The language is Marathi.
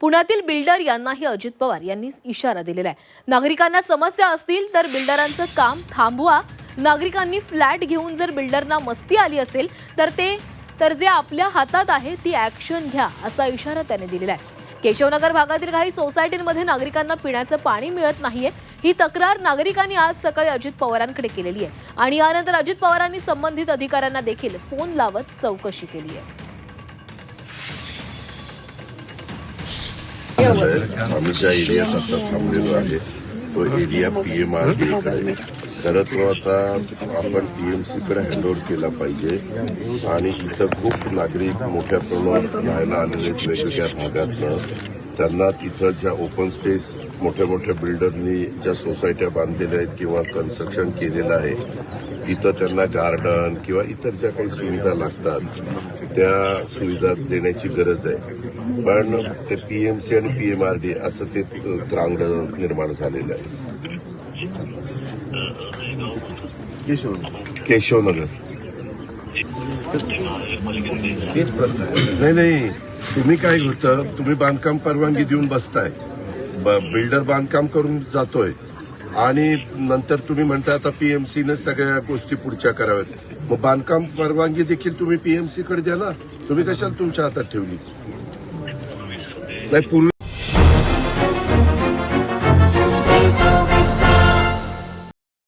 पुण्यातील बिल्डर यांनाही अजित पवार यांनी इशारा दिलेला आहे. नागरिकांना समस्या असतील तर बिल्डरांचं काम थांबवा. नागरिकांनी फ्लॅट घेऊन जर बिल्डरना मस्ती आली असेल तर ते तर जे आपल्या हातात आहे ती ॲक्शन घ्या असा इशारा त्याने दिलेला आहे. केशवनगर भागातील काही सोसायटींमध्ये नागरिकांना पिण्याचं पाणी मिळत नाहीये. ही तक्रार नागरिकांनी आज सकाळी अजित पवारांकडे केलेली आहे. आणि यानंतर अजित पवारांनी संबंधित अधिकाऱ्यांना देखील फोन लावत चौकशी केली आहे. आम्ही ज्या एरियात आता थांबलेलो आहे तो एरिया पीएम आर डी कडे खरं तो आता आपण पीएमसी कडे हँडओव्हर केला पाहिजे आणि इथं खूप नागरिक मोठ्या प्रमाणात राहायला आलेले वेगवेगळ्या भागातनं त्यांना तिथं ज्या ओपन स्पेस मोठ्या मोठ्या बिल्डरनी ज्या सोसायट्या बांधलेल्या आहेत किंवा कन्स्ट्रक्शन केलेलं आहे तिथं त्यांना गार्डन किंवा इतर ज्या काही सुविधा लागतात त्या सुविधा देण्याची गरज आहे. पण ते पीएमसी आणि पीएमआरडी असं ते त्रांगड निर्माण झालेलं आहे. केशवनगर. तेच प्रश्न नाही नाही. तुम्ही काय होतं तुम्ही बांधकाम परवानगी देऊन बसताय. बिल्डर बांधकाम करून जातोय. आणि नंतर तुम्ही म्हणता आता पीएमसीने सगळ्या गोष्टी पुढच्या कराव्यात. मग बांधकाम परवानगी देखील तुम्ही पीएमसी कडे द्या ना. तुम्ही कशाला तुमच्या हातात ठेवली? नाही पूर्वी